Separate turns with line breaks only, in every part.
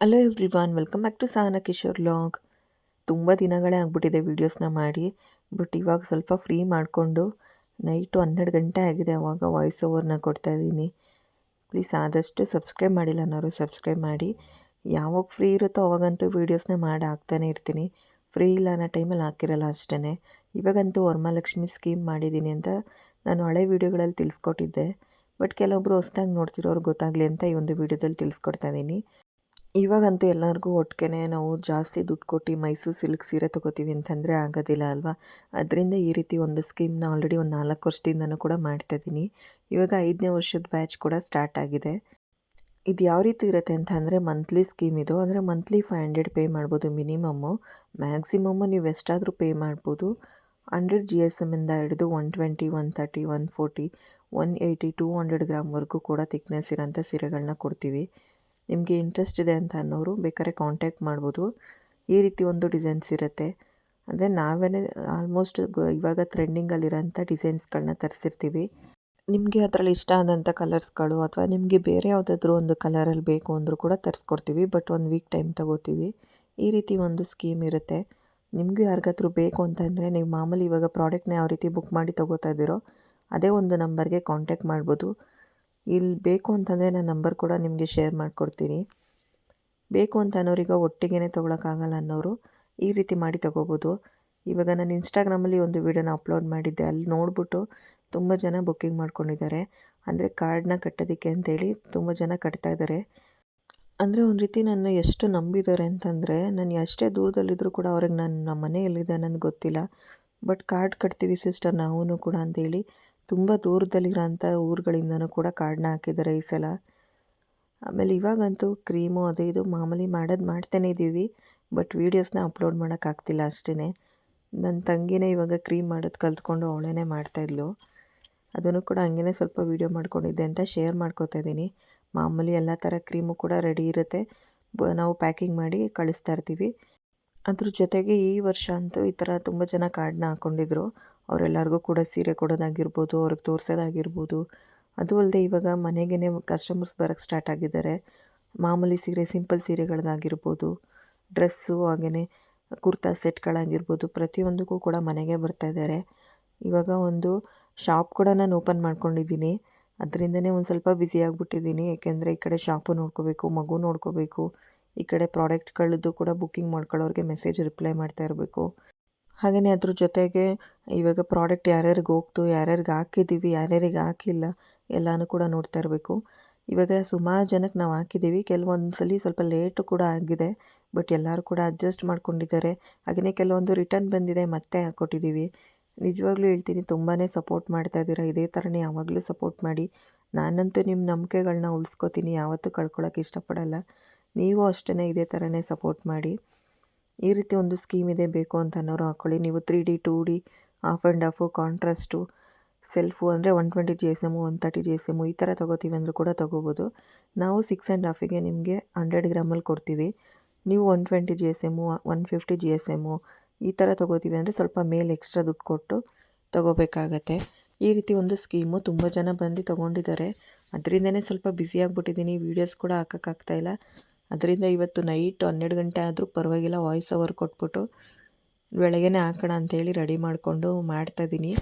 Hello everyone welcome back to Sahana Kishore log ತುಂಬ ದಿನಗಳೇ ಆಗ್ಬಿಟ್ಟಿದೆ ವೀಡಿಯೋಸ್ನ ಮಾಡಿ ಬಟ್ ಇವಾಗ ಸ್ವಲ್ಪ ಫ್ರೀ ಮಾಡಿಕೊಂಡು ನೈಟು ಹನ್ನೆರಡು ಗಂಟೆ ಆಗಿದೆ, ಅವಾಗ ವಾಯ್ಸ್ ಓವರ್ನ ಕೊಡ್ತಾ ಇದ್ದೀನಿ. ಪ್ಲೀಸ್ ಆದಷ್ಟು ಸಬ್ಸ್ಕ್ರೈಬ್ ಮಾಡಿಲ್ಲ ಅನ್ನೋರು ಸಬ್ಸ್ಕ್ರೈಬ್ ಮಾಡಿ. ಯಾವಾಗ ಫ್ರೀ ಇರುತ್ತೋ ಅವಾಗಂತೂ ವೀಡಿಯೋಸ್ನ ಮಾಡಿ ಹಾಕ್ತಾನೆ ಇರ್ತೀನಿ. ಫ್ರೀ ಇಲ್ಲ ಅನ್ನೋ ಟೈಮಲ್ಲಿ ಹಾಕಿರಲ್ಲ ಅಷ್ಟೇ ಇವಾಗಂತೂ ವರಮಹಾಲಕ್ಷ್ಮಿ ಸ್ಕೀಮ್ ಮಾಡಿದ್ದೀನಿ ಅಂತ ನಾನು ಹಳೆ ವೀಡಿಯೋಗಳಲ್ಲಿ ತಿಳಿಸ್ಕೊಟ್ಟಿದ್ದೆ ಬಟ್ ಕೆಲವೊಬ್ಬರು ಹೊಸ್ದಾಗಿ ನೋಡ್ತಿರೋರು ಗೊತ್ತಾಗಲಿ ಅಂತ ಈ ಒಂದು ವೀಡಿಯೋದಲ್ಲಿ ತಿಳಿಸ್ಕೊಡ್ತಾ ಇದ್ದೀನಿ. ಇವಾಗಂತೂ ಎಲ್ಲರಿಗೂ ಒಟ್ಟಿಗೆ ನಾವು ಜಾಸ್ತಿ ದುಡ್ಡು ಕೊಟ್ಟು ಮೈಸೂರು ಸಿಲ್ಕ್ ಸೀರೆ ತೊಗೋತೀವಿ ಅಂತಂದರೆ ಆಗೋದಿಲ್ಲ ಅಲ್ವಾ? ಅದರಿಂದ ಈ ರೀತಿ ಒಂದು ಸ್ಕೀಮ್ನ ಆಲ್ರೆಡಿ ಒಂದು ನಾಲ್ಕು ವರ್ಷದಿಂದನೂ ಕೂಡ ಮಾಡ್ತಾಯಿದ್ದೀನಿ ಇವಾಗ ಐದನೇ ವರ್ಷದ ಬ್ಯಾಚ್ ಕೂಡ ಸ್ಟಾರ್ಟ್ ಆಗಿದೆ. ಇದು ಯಾವ ರೀತಿ ಇರುತ್ತೆ ಅಂತ ಅಂದರೆ ಮಂತ್ಲಿ ಸ್ಕೀಮ್ ಇದು. ಅಂದರೆ ಮಂತ್ಲಿ ಫೈವ್ ಹಂಡ್ರೆಡ್ ಪೇ ಮಾಡ್ಬೋದು ಮಿನಿಮಮ್ಮು ಮ್ಯಾಕ್ಸಿಮಮ್ಮು ನೀವು ಎಷ್ಟಾದರೂ ಪೇ ಮಾಡ್ಬೋದು. ಹಂಡ್ರೆಡ್ ಜಿ ಎಸ್ ಎಮ್ಮಿಂದ ಹಿಡಿದು one twenty one thirty one forty one eighty two hundred ಗ್ರಾಮ್ವರೆಗೂ ಕೂಡ ತಿಕ್ನೆಸ್ ಇರೋಂಥ ಸೀರೆಗಳನ್ನ ಕೊಡ್ತೀವಿ. ನಿಮಗೆ ಇಂಟ್ರೆಸ್ಟ್ ಇದೆ ಅಂತ ಅನ್ನೋರು ಬೇಕಾದ್ರೆ ಕಾಂಟ್ಯಾಕ್ಟ್ ಮಾಡ್ಬೋದು. ಈ ರೀತಿ ಒಂದು ಡಿಸೈನ್ಸ್ ಇರುತ್ತೆ. ಅಂದರೆ ನಾವೇ ಆಲ್ಮೋಸ್ಟ್ ಇವಾಗ ಟ್ರೆಂಡಿಂಗಲ್ಲಿರೋಂಥ ಡಿಸೈನ್ಸ್ಗಳನ್ನ ತರಿಸಿರ್ತೀವಿ. ನಿಮಗೆ ಅದರಲ್ಲಿ ಇಷ್ಟ ಆದಂಥ ಕಲರ್ಸ್ಗಳು ಅಥವಾ ನಿಮಗೆ ಬೇರೆ ಯಾವುದಾದ್ರೂ ಒಂದು ಕಲರಲ್ಲಿ ಬೇಕು ಅಂದರೂ ಕೂಡ ತರಿಸ್ಕೊಡ್ತೀವಿ. ಬಟ್ ಒಂದು ವೀಕ್ ಟೈಮ್ ತಗೋತೀವಿ. ಈ ರೀತಿ ಒಂದು ಸ್ಕೀಮ್ ಇರುತ್ತೆ. ನಿಮಗೂ ಯಾರಿಗಾದ್ರೂ ಬೇಕು ಅಂತಂದರೆ ನೀವು ಮಾಮೂಲಿ ಇವಾಗ ಪ್ರಾಡಕ್ಟ್ನ ಯಾವ ರೀತಿ ಬುಕ್ ಮಾಡಿ ತೊಗೋತಾ ಇದ್ದೀರೋ, ಅದೇ ಒಂದು ನಂಬರ್ಗೆ ಕಾಂಟ್ಯಾಕ್ಟ್ ಮಾಡ್ಬೋದು. ಇಲ್ಲಿ ಬೇಕು ಅಂತಂದರೆ ನಾನು ನಂಬರ್ ಕೂಡ ನಿಮಗೆ ಶೇರ್ ಮಾಡಿಕೊಡ್ತೀನಿ. ಬೇಕು ಅಂತ ಅನ್ನೋರೀಗ ಒಟ್ಟಿಗೆ ತೊಗೊಳಕ್ಕಾಗಲ್ಲ ಅನ್ನೋರು ಈ ರೀತಿ ಮಾಡಿ ತೊಗೋಬೋದು. ಇವಾಗ ನಾನು ಇನ್ಸ್ಟಾಗ್ರಾಮಲ್ಲಿ ಒಂದು ವೀಡಿಯೋನ ಅಪ್ಲೋಡ್ ಮಾಡಿದ್ದೆ. ಅಲ್ಲಿ ನೋಡಿಬಿಟ್ಟು ತುಂಬ ಜನ ಬುಕ್ಕಿಂಗ್ ಮಾಡ್ಕೊಂಡಿದ್ದಾರೆ. ಅಂದರೆ ಕಾರ್ಡ್ನ ಕಟ್ಟೋದಕ್ಕೆ ಅಂತೇಳಿ ತುಂಬ ಜನ ಕಟ್ತಾ ಇದ್ದಾರೆ. ಅಂದರೆ ಒಂದು ರೀತಿ ನನ್ನ ಎಷ್ಟು ನಂಬಿದ್ದಾರೆ ಅಂತಂದರೆ ನಾನು ಎಷ್ಟೇ ದೂರದಲ್ಲಿದ್ದರೂ ಕೂಡ ಅವ್ರಿಗೆ ನಾನು ನಮ್ಮ ಮನೆ ಎಲ್ಲಿದೆ ನನಗೆ ಗೊತ್ತಿಲ್ಲ. ಬಟ್ ಕಾರ್ಡ್ ಕಟ್ತೀವಿ ಸಿಸ್ಟರ್ ನಾವೂ ಕೂಡ ಅಂತೇಳಿ ತುಂಬ ದೂರದಲ್ಲಿರೋಂಥ ಊರುಗಳಿಂದನೂ ಕೂಡ ಕಾರ್ಡ್ನ ಹಾಕಿದ್ದಾರೆ ಈ ಸಲ. ಆಮೇಲೆ ಇವಾಗಂತೂ ಕ್ರೀಮು ಅದು ಇದು ಮಾಮೂಲಿ ಮಾಡೋದು ಮಾಡ್ತಾನೇ ಇದ್ದೀವಿ, ಬಟ್ ವೀಡಿಯೋಸ್ನ ಅಪ್ಲೋಡ್ ಮಾಡೋಕ್ಕಾಗ್ತಿಲ್ಲ ಅಷ್ಟೇ ನನ್ನ ತಂಗಿನೇ ಇವಾಗ ಕ್ರೀಮ್ ಮಾಡೋದು ಕಲ್ತ್ಕೊಂಡು ಅವಳೇ ಮಾಡ್ತಾಯಿದ್ಲು ಅದನ್ನು ಕೂಡ ಹಂಗೇ ಸ್ವಲ್ಪ ವೀಡಿಯೋ ಮಾಡ್ಕೊಂಡಿದ್ದೆ ಅಂತ ಶೇರ್ ಮಾಡ್ಕೋತಾ ಇದ್ದೀನಿ. ಮಾಮೂಲಿ ಎಲ್ಲ ಥರ ಕ್ರೀಮು ಕೂಡ ರೆಡಿ ಇರುತ್ತೆ. ಬ, ನಾವು ಪ್ಯಾಕಿಂಗ್ ಮಾಡಿ ಕಳಿಸ್ತಾ ಇರ್ತೀವಿ. ಅದ್ರ ಜೊತೆಗೆ ಈ ವರ್ಷ ಅಂತೂ ಈ ಥರ ತುಂಬ ಜನ ಕಾರ್ಡ್ನ ಹಾಕ್ಕೊಂಡಿದ್ರು ಅವರೆಲ್ಲರಿಗೂ ಕೂಡ ಸೀರೆ ಕೊಡೋದಾಗಿರ್ಬೋದು, ಅವ್ರಿಗೆ ತೋರಿಸೋದಾಗಿರ್ಬೋದು. ಅದು ಅಲ್ಲದೆ ಇವಾಗ ಮನೆಗೇ ಕಸ್ಟಮರ್ಸ್ ಬರೋಕ್ಕೆ ಸ್ಟಾರ್ಟ್ ಆಗಿದ್ದಾರೆ. ಮಾಮೂಲಿ ಸೀರೆ ಸಿಂಪಲ್ ಸೀರೆಗಳದ್ದಾಗಿರ್ಬೋದು ಡ್ರೆಸ್ಸು ಹಾಗೆಯೇ ಕುರ್ತಾ ಸೆಟ್ಗಳಾಗಿರ್ಬೋದು, ಪ್ರತಿಯೊಂದಕ್ಕೂ ಕೂಡ ಮನೆಗೆ ಬರ್ತಾ ಇದ್ದಾರೆ. ಇವಾಗ ಒಂದು ಶಾಪ್ ಕೂಡ ನಾನು ಓಪನ್ ಮಾಡ್ಕೊಂಡಿದ್ದೀನಿ. ಅದರಿಂದನೇ ಒಂದು ಸ್ವಲ್ಪ ಬ್ಯುಸಿ ಆಗಿಬಿಟ್ಟಿದ್ದೀನಿ. ಏಕೆಂದರೆ ಈ ಕಡೆ ಶಾಪು ನೋಡ್ಕೋಬೇಕು, ಮಗು ನೋಡ್ಕೋಬೇಕು, ಈ ಕಡೆ ಪ್ರಾಡಕ್ಟ್ಗಳದ್ದು ಕೂಡ ಬುಕ್ಕಿಂಗ್ ಮಾಡ್ಕೊಳ್ಳೋರಿಗೆ ಮೆಸೇಜ್ ರಿಪ್ಲೈ ಮಾಡ್ತಾ ಇರಬೇಕು. ಹಾಗೆಯೇ ಅದ್ರ ಜೊತೆಗೆ ಇವಾಗ ಪ್ರಾಡಕ್ಟ್ ಯಾರ್ಯಾರಿಗೆ ಹೋಗ್ತು, ಯಾರ್ಯಾರಿಗೆ ಹಾಕಿದ್ದೀವಿ, ಯಾರ್ಯಾರಿಗೆ ಹಾಕಿಲ್ಲ ಎಲ್ಲನೂ ಕೂಡ ನೋಡ್ತಾ ಇರಬೇಕು. ಇವಾಗ ಸುಮಾರು ಜನಕ್ಕೆ ನಾವು ಹಾಕಿದ್ದೀವಿ ಕೆಲವೊಂದು ಸಲ ಸ್ವಲ್ಪ ಲೇಟು ಕೂಡ ಆಗಿದೆ ಬಟ್ ಎಲ್ಲರೂ ಕೂಡ ಅಡ್ಜಸ್ಟ್ ಮಾಡ್ಕೊಂಡಿದ್ದಾರೆ. ಹಾಗೆಯೇ ಕೆಲವೊಂದು ರಿಟರ್ನ್ ಬಂದಿದೆ, ಮತ್ತೆ ಹಾಕ್ಕೊಟ್ಟಿದ್ದೀವಿ ನಿಜವಾಗ್ಲೂ ಹೇಳ್ತೀನಿ ತುಂಬಾ ಸಪೋರ್ಟ್ ಮಾಡ್ತಾ ಇದ್ದೀರಾ. ಇದೇ ಥರನೇ ಯಾವಾಗಲೂ ಸಪೋರ್ಟ್ ಮಾಡಿ. ನಾನಂತೂ ನಿಮ್ಮ ನಂಬಿಕೆಗಳನ್ನ ಉಳಿಸ್ಕೋತೀನಿ, ಯಾವತ್ತೂ ಕಳ್ಕೊಳ್ಳೋಕೆ ಇಷ್ಟಪಡಲ್ಲ. ನೀವು ಅಷ್ಟೇ ಇದೇ ಥರನೇ ಸಪೋರ್ಟ್ ಮಾಡಿ. ಈ ರೀತಿ ಒಂದು ಸ್ಕೀಮ್ ಇದೆ, ಬೇಕು ಅಂತ ಅನ್ನೋರು ಹಾಕ್ಕೊಳ್ಳಿ ನೀವು three D two D half and half contrast self ಅಂದರೆ one twenty G S M one thirty G S M ಈ ಥರ ತೊಗೋತೀವಿ ಅಂದರೂ ಕೂಡ ತೊಗೋಬೋದು. ನಾವು ಸಿಕ್ಸ್ ಆ್ಯಂಡ್ ಹಾಫಿಗೆ ನಿಮಗೆ ಹಂಡ್ರೆಡ್ ಗ್ರಾಮಲ್ಲಿ ಕೊಡ್ತೀವಿ. ನೀವು one twenty G S M one fifty G S M ಈ ಥರ ತೊಗೋತೀವಿ ಅಂದರೆ ಸ್ವಲ್ಪ ಮೇಲೆ ಎಕ್ಸ್ಟ್ರಾ ದುಡ್ಡು ಕೊಟ್ಟು ತೊಗೋಬೇಕಾಗತ್ತೆ. ಈ ರೀತಿ ಒಂದು ಸ್ಕೀಮು ತುಂಬ ಜನ ಬಂದು ತೊಗೊಂಡಿದ್ದಾರೆ. ಅದರಿಂದನೇ ಸ್ವಲ್ಪ ಬ್ಯುಸಿ ಆಗಿಬಿಟ್ಟಿದ್ದೀನಿ ವೀಡಿಯೋಸ್ ಕೂಡ ಹಾಕೋಕ್ಕಾಗ್ತಾಯಿಲ್ಲ ಅದರಿಂದ ಇವತ್ತು ನೈಟ್ ಹನ್ನೆರಡು ಗಂಟೆ ಆದರೂ ಪರವಾಗಿಲ್ಲ ವಾಯ್ಸ್ ಓವರ್ ಕೊಟ್ಬಿಟ್ಟು ಬೆಳಗ್ಗೆನೇ ಹಾಕೋಣ ಅಂಥೇಳಿ ರೆಡಿ ಮಾಡಿಕೊಂಡು ಮಾಡ್ತಾಯಿದ್ದೀನಿ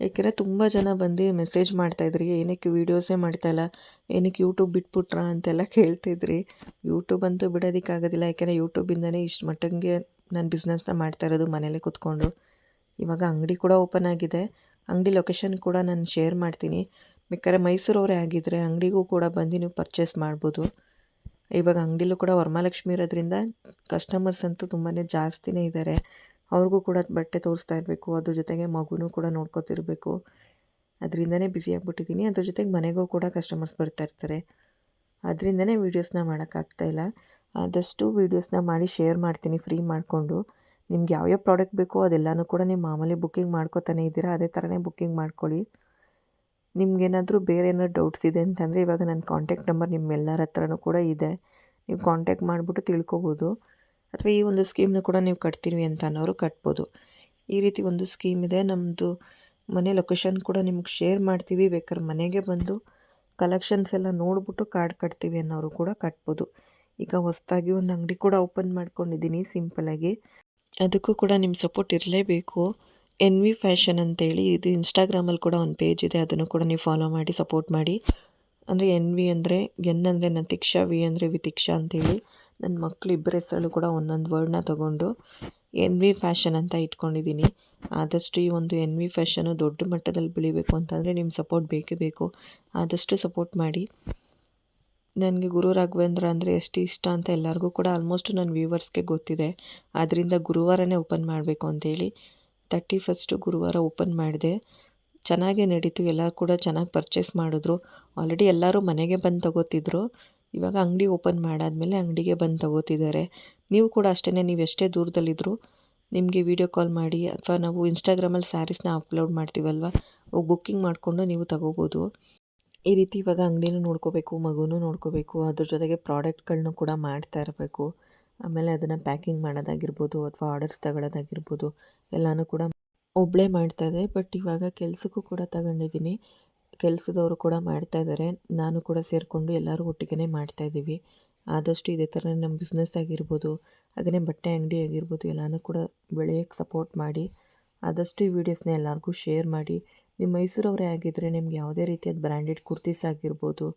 ಏಕೆಂದರೆ ತುಂಬ ಜನ ಬಂದು ಮೆಸೇಜ್ ಮಾಡ್ತಾಯಿದ್ರಿ ಏನಕ್ಕೆ ವೀಡಿಯೋಸೇ ಮಾಡ್ತಾಯಿಲ್ಲ ಏನಕ್ಕೆ ಯೂಟ್ಯೂಬ್ ಬಿಟ್ಬಿಟ್ರಾ ಅಂತೆಲ್ಲ ಕೇಳ್ತಿದ್ರಿ ಯೂಟ್ಯೂಬ್ ಅಂತೂ ಬಿಡೋದಕ್ಕಾಗೋದಿಲ್ಲ ಯಾಕೆಂದರೆ ಯೂಟ್ಯೂಬಿಂದನೇ ಇಷ್ಟು ಮಟ್ಟಂಗೆ ನಾನು ಬಿಸ್ನೆಸ್ನ ಮಾಡ್ತಾ ಇರೋದು ಮನೇಲೇ ಕೂತ್ಕೊಂಡು. ಇವಾಗ ಅಂಗಡಿ ಕೂಡ ಓಪನ್ ಆಗಿದೆ, ಅಂಗಡಿ ಲೊಕೇಶನ್ ಕೂಡ ನಾನು ಶೇರ್ ಮಾಡ್ತೀನಿ. ಬೇಕಾದ್ರೆ ಮೈಸೂರವರೇ ಆಗಿದ್ದರೆ ಅಂಗಡಿಗೂ ಕೂಡ ಬಂದು ನೀವು ಪರ್ಚೇಸ್ ಮಾಡ್ಬೋದು. ಇವಾಗ ಅಂಗಡಿಲೂ ಕೂಡ ವರಮಹಾಲಕ್ಷ್ಮಿ ಇರೋದ್ರಿಂದ ಕಸ್ಟಮರ್ಸ್ ಅಂತೂ ತುಂಬಾ ಜಾಸ್ತಿನೇ ಇದ್ದಾರೆ ಅವ್ರಿಗೂ ಕೂಡ ಬಟ್ಟೆ ತೋರಿಸ್ತಾ ಇರಬೇಕು, ಅದ್ರ ಜೊತೆಗೆ ಮಗುನೂ ಕೂಡ ನೋಡ್ಕೊತಿರ್ಬೇಕು. ಅದರಿಂದನೇ ಬ್ಯುಸಿ ಆಗಿಬಿಟ್ಟಿದ್ದೀನಿ ಅದ್ರ ಜೊತೆಗೆ ಮನೆಗೂ ಕೂಡ ಕಸ್ಟಮರ್ಸ್ ಬರ್ತಾ ಇರ್ತಾರೆ. ಅದರಿಂದನೇ ವೀಡಿಯೋಸ್ನ ಮಾಡೋಕ್ಕಾಗ್ತಾಯಿಲ್ಲ ಆದಷ್ಟು ವೀಡಿಯೋಸ್ನ ಮಾಡಿ ಶೇರ್ ಮಾಡ್ತೀನಿ ಫ್ರೀ ಮಾಡಿಕೊಂಡು. ನಿಮ್ಗೆ ಯಾವ್ಯಾವ ಪ್ರಾಡಕ್ಟ್ ಬೇಕೋ ಅದೆಲ್ಲನೂ ಕೂಡ ನೀವು ಮಾಮೂಲಿ ಬುಕ್ಕಿಂಗ್ ಮಾಡ್ಕೋತಾನೆ ಇದ್ದೀರಾ, ಅದೇ ಥರನೇ ಬುಕ್ಕಿಂಗ್ ಮಾಡ್ಕೊಳ್ಳಿ. ನಿಮ್ಗೇನಾದರೂ ಬೇರೆ ಏನಾದ್ರು ಡೌಟ್ಸ್ ಇದೆ ಅಂತಂದರೆ ಇವಾಗ ನನ್ನ ಕಾಂಟ್ಯಾಕ್ಟ್ ನಂಬರ್ ನಿಮ್ಮೆಲ್ಲರ ಹತ್ರನೂ ಕೂಡ ಇದೆ. ನೀವು ಕಾಂಟ್ಯಾಕ್ಟ್ ಮಾಡಿಬಿಟ್ಟು ತಿಳ್ಕೊಬೋದು. ಅಥವಾ ಈ ಒಂದು ಸ್ಕೀಮ್ನ ಕೂಡ ನೀವು ಕಟ್ತೀವಿ ಅಂತ ಅನ್ನೋರು ಕಟ್ಬೋದು. ಈ ರೀತಿ ಒಂದು ಸ್ಕೀಮ್ ಇದೆ. ನಮ್ಮದು ಮನೆ ಲೊಕೇಶನ್ ಕೂಡ ನಿಮ್ಗೆ ಶೇರ್ ಮಾಡ್ತೀವಿ. ಬೇಕಾದ್ರೆ ಮನೆಗೆ ಬಂದು ಕಲೆಕ್ಷನ್ಸ್ ಎಲ್ಲ ನೋಡಿಬಿಟ್ಟು ಕಾರ್ಡ್ ಕಟ್ತೀವಿ ಅನ್ನೋರು ಕೂಡ ಕಟ್ಬೋದು. ಈಗ ಹೊಸದಾಗಿ ಒಂದು ಅಂಗಡಿ ಕೂಡ ಓಪನ್ ಮಾಡ್ಕೊಂಡಿದ್ದೀನಿ ಸಿಂಪಲಾಗಿ ಅದಕ್ಕೂ ಕೂಡ ನಿಮ್ಮ ಸಪೋರ್ಟ್ ಇರಲೇಬೇಕು. ಎನ್ ವಿ ಫ್ಯಾಷನ್ ಅಂತೇಳಿ ಇದು ಇನ್ಸ್ಟಾಗ್ರಾಮಲ್ಲಿ ಕೂಡ ಒಂದು ಪೇಜ್ ಇದೆ, ಅದನ್ನು ಕೂಡ ನೀವು ಫಾಲೋ ಮಾಡಿ ಸಪೋರ್ಟ್ ಮಾಡಿ. ಅಂದರೆ ಎನ್ ವಿ ಅಂದರೆ ಎನ್ ಅಂದರೆ ನತಿಕ್ಷಾ, ವಿ ಅಂದರೆ ವಿತಿಕ್ಷಾ ಅಂತೇಳಿ. ನನ್ನ ಮಕ್ಕಳು ಇಬ್ಬರ ಹೆಸರಲ್ಲೂ ಕೂಡ ಒಂದೊಂದು ವರ್ಡ್ನ ತೊಗೊಂಡು ಎನ್ ವಿ ಫ್ಯಾಷನ್ ಅಂತ ಇಟ್ಕೊಂಡಿದ್ದೀನಿ. ಆದಷ್ಟು ಈ ಒಂದು ಎನ್ ವಿ ಫ್ಯಾಷನು ದೊಡ್ಡ ಮಟ್ಟದಲ್ಲಿ ಬೆಳಿಬೇಕು ಅಂತಂದರೆ ನಿಮ್ಮ ಸಪೋರ್ಟ್ ಬೇಕೇ ಬೇಕು. ಆದಷ್ಟು ಸಪೋರ್ಟ್ ಮಾಡಿ. ನನಗೆ ಗುರು ರಾಘವೇಂದ್ರ ಅಂದರೆ ಎಷ್ಟು ಇಷ್ಟ ಅಂತ ಎಲ್ಲರಿಗೂ ಕೂಡ ಆಲ್ಮೋಸ್ಟ್ ನನ್ನ ವ್ಯೂವರ್ಸ್ಗೆ ಗೊತ್ತಿದೆ. ಆದ್ದರಿಂದ ಗುರುವಾರನೇ ಓಪನ್ ಮಾಡಬೇಕು ಅಂತೇಳಿ. ತರ್ಟಿ ಫಸ್ಟು ಗುರುವಾರ ಓಪನ್ ಮಾಡಿದೆ. ಚೆನ್ನಾಗೇ ನಡೀತು. ಎಲ್ಲ ಕೂಡ ಚೆನ್ನಾಗಿ ಪರ್ಚೇಸ್ ಮಾಡಿದ್ರು. ಆಲ್ರೆಡಿ ಎಲ್ಲರೂ ಮನೆಗೆ ಬಂದು ತಗೋತಿದ್ರು. ಇವಾಗ ಅಂಗಡಿ ಓಪನ್ ಮಾಡಾದಮೇಲೆ ಅಂಗಡಿಗೆ ಬಂದು ತಗೋತಿದ್ದಾರೆ. ನೀವು ಕೂಡ ಅಷ್ಟೇ ನೀವು ಎಷ್ಟೇ ದೂರದಲ್ಲಿದ್ದರೂ ನಿಮಗೆ ವೀಡಿಯೋ ಕಾಲ್ ಮಾಡಿ ಅಥವಾ ನಾವು ಇನ್ಸ್ಟಾಗ್ರಾಮಲ್ಲಿ ಸ್ಯಾರೀಸ್ನ ಅಪ್ಲೋಡ್ ಮಾಡ್ತೀವಲ್ವ ಹೋಗಿ ಬುಕ್ಕಿಂಗ್ ಮಾಡಿಕೊಂಡು ನೀವು ತಗೋಬೋದು. ಈ ರೀತಿ ಇವಾಗ ಅಂಗಡಿನೂ ನೋಡ್ಕೋಬೇಕು, ಮಗುನೂ ನೋಡ್ಕೋಬೇಕು. ಅದ್ರ ಜೊತೆಗೆ ಪ್ರಾಡಕ್ಟ್ಗಳನ್ನೂ ಕೂಡ ಮಾಡ್ತಾ ಇರಬೇಕು. ಆಮೇಲೆ ಅದನ್ನು ಪ್ಯಾಕಿಂಗ್ ಮಾಡೋದಾಗಿರ್ಬೋದು ಅಥವಾ ಆರ್ಡರ್ಸ್ ತಗೊಳ್ಳೋದಾಗಿರ್ಬೋದು ಎಲ್ಲನೂ ಕೂಡ ಒಬ್ಬಳೇ ಮಾಡ್ತಾಯಿದ್ದೆ ಬಟ್ ಇವಾಗ ಕೆಲಸಕ್ಕೂ ಕೂಡ ತಗೊಂಡಿದ್ದೀನಿ. ಕೆಲಸದವರು ಕೂಡ ಮಾಡ್ತಾ ಇದ್ದಾರೆ ನಾನು ಕೂಡ ಸೇರಿಕೊಂಡು ಎಲ್ಲರೂ ಒಟ್ಟಿಗೆ ಮಾಡ್ತಾಯಿದ್ದೀವಿ ಆದಷ್ಟು ಇದೇ ಥರ ನಮ್ಮ ಬಿಸ್ನೆಸ್ ಆಗಿರ್ಬೋದು ಹಾಗೆಯೇ ಬಟ್ಟೆ, ಅಂಗಡಿ ಆಗಿರ್ಬೋದು ಎಲ್ಲನೂ ಕೂಡ ಬೆಳೆಯೋಕ್ಕೆ ಸಪೋರ್ಟ್ ಮಾಡಿ, ಆದಷ್ಟು ಈ ವಿಡಿಯೋಸ್ನ ಎಲ್ಲರಿಗೂ ಶೇರ್ ಮಾಡಿ. ನಿಮ್ಮ ಮೈಸೂರವರೇ ಆಗಿದ್ದರೆ ನಿಮ್ಗೆ ಯಾವುದೇ ರೀತಿಯಾದ ಬ್ರ್ಯಾಂಡೆಡ್ ಕುರ್ತೀಸ್ ಆಗಿರ್ಬೋದು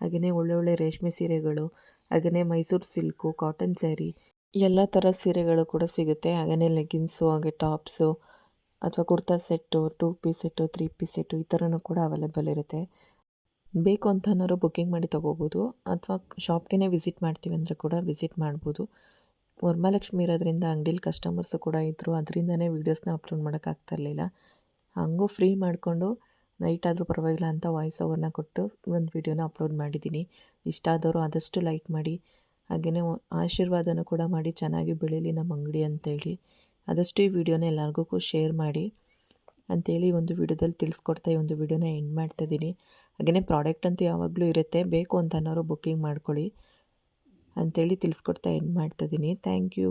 ಹಾಗೆಯೇ ಒಳ್ಳೊಳ್ಳೆ ರೇಷ್ಮೆ ಸೀರೆಗಳು ಹಾಗೆಯೇ ಮೈಸೂರು ಸಿಲ್ಕು, ಕಾಟನ್ ಸ್ಯಾರಿ, ಎಲ್ಲ ಥರ ಸೀರೆಗಳು ಕೂಡ ಸಿಗುತ್ತೆ. ಹಾಗೆಯೇ ಲೆಗಿನ್ಸು ಹಾಗೆ ಟಾಪ್ಸು, ಅಥವಾ kurta set, two piece set, three piece set ಈ ಥರನೂ ಕೂಡ ಅವೈಲೇಬಲ್ ಇರುತ್ತೆ. ಬೇಕು ಅಂತ ಅನ್ನೋರು ಬುಕ್ಕಿಂಗ್ ಮಾಡಿ ತೊಗೋಬೋದು. ಅಥವಾ ಶಾಪ್ಗೆ ವಿಸಿಟ್ ಮಾಡ್ತೀವಿ ಅಂದರೆ ಕೂಡ ವಿಸಿಟ್ ಮಾಡ್ಬೋದು. ವರಮಹಾಲಕ್ಷ್ಮಿ ಇರೋದ್ರಿಂದ ಅಂಗಡೀಲಿ ಕಸ್ಟಮರ್ಸು ಕೂಡ ಇದ್ದರು ಅದರಿಂದನೇ ವೀಡಿಯೋಸ್ನ ಅಪ್ಲೋಡ್ ಮಾಡೋಕ್ಕಾಗ್ತಿರ್ಲಿಲ್ಲ ಹಂಗೂ ಫ್ರೀ ಮಾಡಿಕೊಂಡು ನೈಟ್ ಆದರೂ ಪರವಾಗಿಲ್ಲ ಅಂತ ವಾಯ್ಸ್ ಓವರ್ನ ಕೊಟ್ಟು ಒಂದು ವಿಡಿಯೋನ ಅಪ್ಲೋಡ್ ಮಾಡಿದ್ದೀನಿ. ಇಷ್ಟ ಆದವರು ಆದಷ್ಟು ಲೈಕ್ ಮಾಡಿ. ಹಾಗೆಯೇ ಆಶೀರ್ವಾದನೂ ಕೂಡ ಮಾಡಿ ಚೆನ್ನಾಗಿ ಬೆಳೀಲಿ ನಮ್ಮ ಅಂಗಡಿ ಅಂತೇಳಿ. ಆದಷ್ಟು ಈ ವಿಡಿಯೋನ ಎಲ್ಲರಿಗೂ ಶೇರ್ ಮಾಡಿ. ಅಂಥೇಳಿ ಒಂದು ವಿಡಿಯೋದಲ್ಲಿ ತಿಳಿಸ್ಕೊಡ್ತಾ ಈ ಒಂದು ವಿಡಿಯೋನ ಎಂಡ್ ಮಾಡ್ತಾಯಿದ್ದೀನಿ ಹಾಗೆಯೇ ಪ್ರಾಡಕ್ಟ್ ಅಂತೂ ಯಾವಾಗಲೂ ಇರುತ್ತೆ. ಬೇಕು ಅಂತ ಅನ್ನೋರು ಬುಕ್ಕಿಂಗ್ ಮಾಡ್ಕೊಳ್ಳಿ. ಅಂಥೇಳಿ ತಿಳಿಸ್ಕೊಡ್ತಾ ಎಂಡ್ ಮಾಡ್ತಾಯಿದ್ದೀನಿ ಥ್ಯಾಂಕ್ ಯು